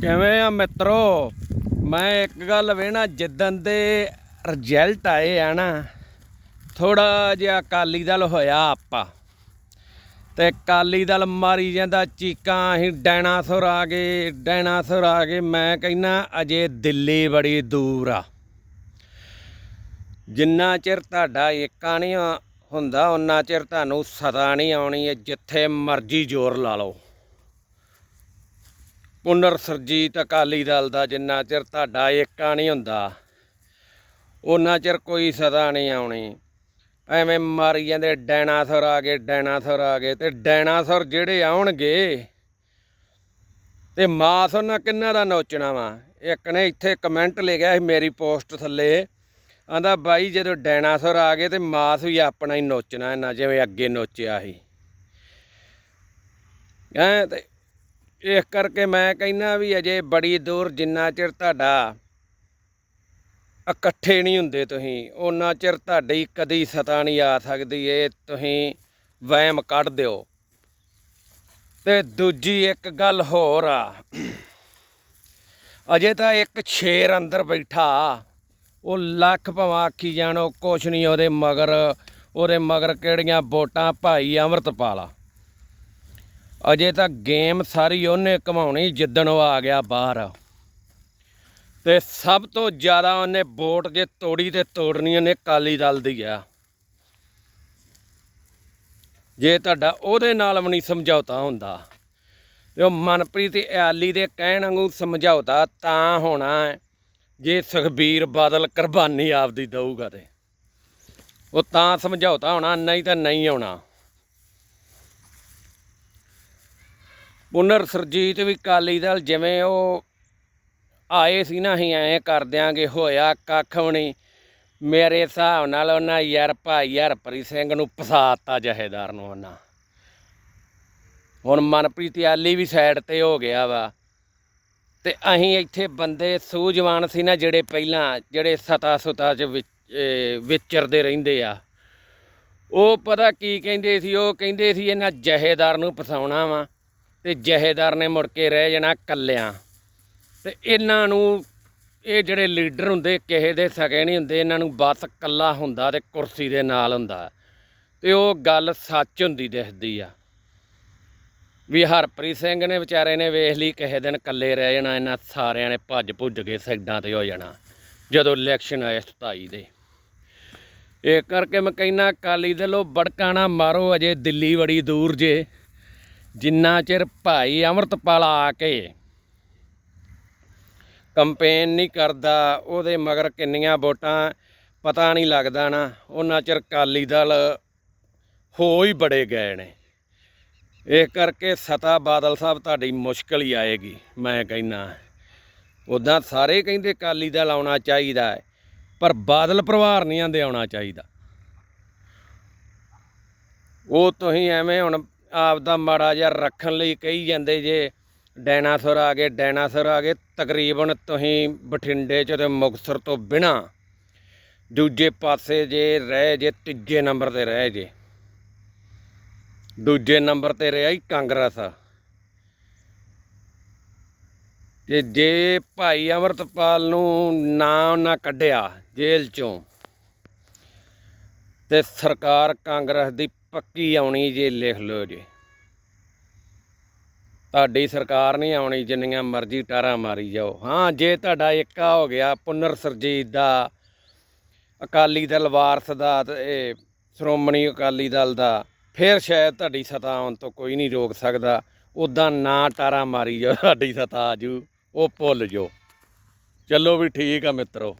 ਕਿਵੇਂ ਆ ਮਿੱਤਰੋ? ਮੈਂ ਇੱਕ ਗੱਲ ਵੇਣਾ ਜਿੱਦਣ ਦੇ ਰਿਜ਼ਲਟ ਆਏ ਆ ਨਾ ਥੋੜਾ ਜਿਹਾ ਅਕਾਲੀ ਦਲ ਹੋਇਆ ਆਪਾ। ਤੇ ਅਕਾਲੀ ਦਲ ਮਾਰੀ ਜਾਂਦਾ ਚੀਕਾਂ, ਅਸੀਂ ਡਾਇਨਾਸੌਰ ਆ ਗਏ ਡਾਇਨਾਸੌਰ ਆ ਗਏ। ਮੈਂ ਕਹਿੰਨਾ ਅਜੇ ਦਿੱਲੀ ਬੜੀ ਦੂਰ ਆ। ਜਿੰਨਾ ਚਿਰ ਤੁਹਾਡਾ ਏਕਾ ਨਹੀਂ ਹੁੰਦਾ ਉਹਨਾਂ ਚਿਰ ਤੁਹਾਨੂੰ ਸਦਾ ਨਹੀਂ ਆਉਣੀ ਹੈ ਜਿੱਥੇ ਮਰਜ਼ੀ ਜ਼ੋਰ ਲਾ ਲਓ। ਪੁਨਰ ਸਰਜੀਤ ਅਕਾਲੀ ਦਲ ਦਾ ਜਿੰਨਾ ਚਿਰ ਤੁਹਾਡਾ ਏਕਾ ਨਹੀਂ ਹੁੰਦਾ ਉਹਨਾਂ ਚਿਰ ਕੋਈ ਸਦਾ ਨਹੀਂ ਆਉਣੀ। ਐਵੇਂ ਮਾਰੀ ਜਾਂਦੇ, ਡਾਇਨਾਸੌਰ ਆ ਗਏ, ਡਾਇਨਾਸੌਰ ਆ ਗਏ ਤੇ ਡਾਇਨਾਸੌਰ ਜਿਹੜੇ ਆਉਣਗੇ ਤੇ ਮਾਸ ਉਹਨਾਂ ਕਿੰਨਾ ਦਾ ਨੋਚਣਾ ਵਾ? ਇੱਕ ਨੇ ਇੱਥੇ ਕਮੈਂਟ ਲਿਖਿਆ ਸੀ ਮੇਰੀ ਪੋਸਟ ਥੱਲੇ ਆਂਦਾ ਬਾਈ ਜਦੋਂ ਡਾਇਨਾਸੌਰ ਆ ਗਏ ਤੇ ਮਾਸ ਵੀ ਆਪਣਾ ਹੀ ਨੋਚਣਾ, ਇਹਨਾਂ ਜਿਵੇਂ ਅੱਗੇ ਨੋਚਿਆ ਸੀ। ਐ ਤੇ ਇਸ ਕਰਕੇ ਮੈਂ ਕਹਿੰਦਾ ਵੀ ਅਜੇ ਬੜੀ ਦੂਰ ਜਿੰਨਾ ਚਿਰ ਤੁਹਾਡਾ ਇਕੱਠੇ ਨਹੀਂ ਹੁੰਦੇ ਤੁਸੀਂ ਉਹਨਾਂ ਚਿਰ ਤੁਹਾਡੀ ਕਦੀ ਸਤਾ ਨਹੀਂ ਆ ਸਕਦੀ, ਇਹ ਤੁਸੀਂ ਵਹਿਮ ਕੱਢ ਦਿਓ। ਤੇ ਦੂਜੀ ਇੱਕ ਗੱਲ ਹੋਰ ਆ, ਅਜੇ ਤਾਂ ਇੱਕ ਸ਼ੇਰ ਅੰਦਰ ਬੈਠਾ, ਉਹ ਲੱਖ ਭਵਾਂ ਆਖੀ ਜਾਣੋ ਕੁਛ ਨਹੀਂ ਉਹਦੇ ਮਗਰ ਉਹਦੇ ਮਗਰ ਕਿਹੜੀਆਂ ਵੋਟਾਂ, ਭਾਈ ਅੰਮ੍ਰਿਤਪਾਲਾ ਅਜੇ ਤਾਂ ਗੇਮ ਸਾਰੀ ਉਹਨੇ ਕਮਾਉਣੀ ਜਿੱਦਣ ਉਹ ਆ ਗਿਆ ਬਾਹਰ। ਤੇ ਸਭ ਤੋਂ ਜ਼ਿਆਦਾ ਉਹਨੇ ਵੋਟ ਜੇ ਤੋੜੀ ਤੇ ਤੋੜਨੀ ਉਹਨੇ ਕਾਲੀ ਦਲ ਦੀ ਆ। ਜੇ ਤੁਹਾਡਾ ਉਹਦੇ ਨਾਲ ਵੀ ਨਹੀਂ ਸਮਝੌਤਾ ਹੁੰਦਾ, ਤੇ ਉਹ ਮਨਪ੍ਰੀਤ ਆਲੀ ਦੇ ਕਹਿਣ ਵਾਂਗੂ ਸਮਝੌਤਾ ਤਾਂ ਹੋਣਾ ਜੇ ਸੁਖਬੀਰ ਬਾਦਲ ਕੁਰਬਾਨੀ ਆਪਦੀ ਦਊਗਾ ਤੇ। ਉਹ ਤਾਂ ਸਮਝੌਤਾ ਹੋਣਾ, ਨਹੀਂ ਤਾਂ ਨਹੀਂ ਆਉਣਾ। ਪੁਨਰ ਸਰਜੀਤ ਵੀ ਕਾਲੀ ਦਲ ਜਿਵੇਂ ਉਹ ਆਏ ਸੀ ਨਾ ਅਸੀਂ ਐਂ ਕਰ ਦਿਆਂਗੇ, ਹੋਇਆ ਕੱਖ ਵੀ ਨਹੀਂ। ਮੇਰੇ ਹਿਸਾਬ ਨਾਲ ਉਹਨਾਂ ਯਾਰ ਭਾਈ ਹਰਪ੍ਰੀਤ ਸਿੰਘ ਨੂੰ ਫਸਾਤਾ ਜਹੇਦਾਰ ਨੂੰ ਉਹਨਾਂ। ਹੁਣ ਮਨਪ੍ਰੀਤ ਆਲੀ ਵੀ ਸਾਈਡ ਤੇ ਹੋ ਗਿਆ ਵਾ। ਤੇ ਅਸੀਂ ਇੱਥੇ ਬੰਦੇ ਸੂਝਵਾਨ ਸੀ ਨਾ ਜਿਹੜੇ ਪਹਿਲਾਂ, ਜਿਹੜੇ ਸਤਾ ਸੁਤਾ ਚ ਵਿਚਰਦੇ ਰਹਿੰਦੇ ਆ। ਉਹ ਪਤਾ ਕੀ ਕਹਿੰਦੇ ਸੀ? ਉਹ ਕਹਿੰਦੇ ਸੀ ਇਹਨਾਂ ਜਹੇਦਾਰ ਨੂੰ ਫਸਾਉਣਾ ਵਾ। ਤੇ ਜਹੇਦਾਰ ਨੇ ਮੁੜ ਕੇ ਰਹਿ ਜਾਣਾ ਕੱਲਿਆਂ। ਤੇ ਇਹਨਾਂ ਨੂੰ, ਇਹ ਜਿਹੜੇ ਲੀਡਰ ਹੁੰਦੇ, ਕਿਸੇ ਦੇ ਸਕੇ ਨਹੀਂ ਹੁੰਦੇ, ਇਹਨਾਂ ਨੂੰ ਬਸ ਕੱਲਾ ਹੁੰਦਾ ਤੇ ਕੁਰਸੀ ਦੇ ਨਾਲ ਹੁੰਦਾ। ਤੇ ਉਹ ਗੱਲ ਸੱਚ ਹੁੰਦੀ ਦਿਖਦੀ ਆ। ਵੀ ਹਰਪ੍ਰੀਤ ਸਿੰਘ ਨੇ ਵਿਚਾਰੇ ਨੇ ਵੇਖ ਲਈ ਕਿਸੇ ਦਿਨ ਇਕੱਲੇ ਰਹਿ ਜਾਣਾ, ਇਹਨਾਂ ਸਾਰਿਆਂ ਨੇ ਭੱਜ ਭੁੱਜ ਕੇ ਸਾਈਡਾਂ ਤੇ ਹੋ ਜਾਣਾ, ਜਦੋਂ ਇਲੈਕਸ਼ਨ ਆਏ 27 ਦੇ। ਇਹ ਕਰਕੇ ਮੈਂ ਕਹਿੰਨਾ ਕਾਲੀ ਦਲੋ ਬੜਕਾਣਾ ਮਾਰੋ, ਅਜੇ ਦਿੱਲੀ ਬੜੀ ਦੂਰ ਜੇ। ਜਿੰਨਾ ਚਿਰ ਭਾਈ ਅੰਮ੍ਰਿਤਪਾਲ ਆ ਕੇ ਕੰਪੇਨ ਨਹੀਂ ਕਰਦਾ, ਉਹਦੇ ਮਗਰ ਕਿੰਨੀਆਂ ਵੋਟਾਂ, ਪਤਾ ਨਹੀਂ ਲੱਗਦਾ ਨਾ, ਉਹਨਾਂ ਚਿਰ ਕਾਲੀ ਦਲ ਹੋ ਹੀ ਬੜੇ ਗਏ ਨੇ। ਇਹ ਕਰਕੇ ਸਤਾ ਬਾਦਲ ਸਾਹਿਬ ਤੁਹਾਡੀ ਮੁਸ਼ਕਲ ਹੀ ਆਏਗੀ, ਮੈਂ ਕਹਿੰਨਾ ਉਦਾਂ ਸਾਰੇ ਕਹਿੰਦੇ ਕਾਲੀ ਦਲ ਆਉਣਾ ਚਾਹੀਦਾ ਪਰ ਬਾਦਲ ਪਰਿਵਾਰ ਨਹੀਂ ਆਂਦੇ ਆਉਣਾ ਚਾਹੀਦਾ। ਉਹ ਤੁਸੀਂ ਐਵੇਂ ਹੁਣ ਆਪ ਦਾ ਮਾੜਾ ਜਿਹਾ ਰੱਖਣ ਲਈ ਕਹੀ ਜਾਂਦੇ ਜੇ। ਡਾਇਨਾਸੌਰ ਆ ਗਏ, ਡਾਇਨਾਸੌਰ ਆ ਗਏ। ਤਕਰੀਬਨ ਤੁਸੀਂ ਬਠਿੰਡੇ ਚ ਤੇ ਮੁਕਤਸਰ ਤੋਂ ਬਿਨਾ ਦੂਜੇ ਪਾਸੇ ਜੇ ਰਹਿ ਜੇ, ਤੀਜੇ ਨੰਬਰ ਤੇ ਰਹਿ ਜੇ। ਦੂਜੇ ਨੰਬਰ ਤੇ ਰਿਹਾ ਹੀ ਕਾਂਗਰਸ। ਤੇ ਜੇ ਭਾਈ ਅਮਰਤਪਾਲ ਨੂੰ ਨਾ ਕੱਢਿਆ ਜੇਲ੍ਹ ਚੋਂ, ਤੇ ਸਰਕਾਰ ਕਾਂਗਰਸ ਦੀ ਪੱਕੀ ਆਉਣੀ ਜੇ ਲਿਖ ਲਓ ਜੇ। ਤੁਹਾਡੀ ਸਰਕਾਰ ਨਹੀਂ ਆਉਣੀ, ਜਿੰਨੀਆਂ ਮਰਜ਼ੀ ਟਾਰਾਂ ਮਾਰੀ ਜਾਓ। ਹਾਂ, ਜੇ ਤੁਹਾਡਾ ਏਕਾ ਹੋ ਗਿਆ, ਪੁਨਰ ਸਰਜੀਤ ਦਾ, ਅਕਾਲੀ ਦਲ ਵਾਰਸ ਦਾ ਤੇ ਇਹ ਸ਼੍ਰੋਮਣੀ ਅਕਾਲੀ ਦਲ ਦਾ, ਫਿਰ ਸ਼ਾਇਦ ਤੁਹਾਡੀ ਸਤਾ ਆਉਣ ਤੋਂ ਕੋਈ ਨਹੀਂ ਰੋਕ ਸਕਦਾ। ਉਦਾਂ ਨਾ ਟਾਰਾਂ ਮਾਰੀ ਜਾਓ ਤੁਹਾਡੀ ਸਤਾ ਆਜੂ ਉਹ ਭੁੱਲ ਜਾਓ। ਚਲੋ ਵੀ ਠੀਕ ਆ ਮਿੱਤਰੋ।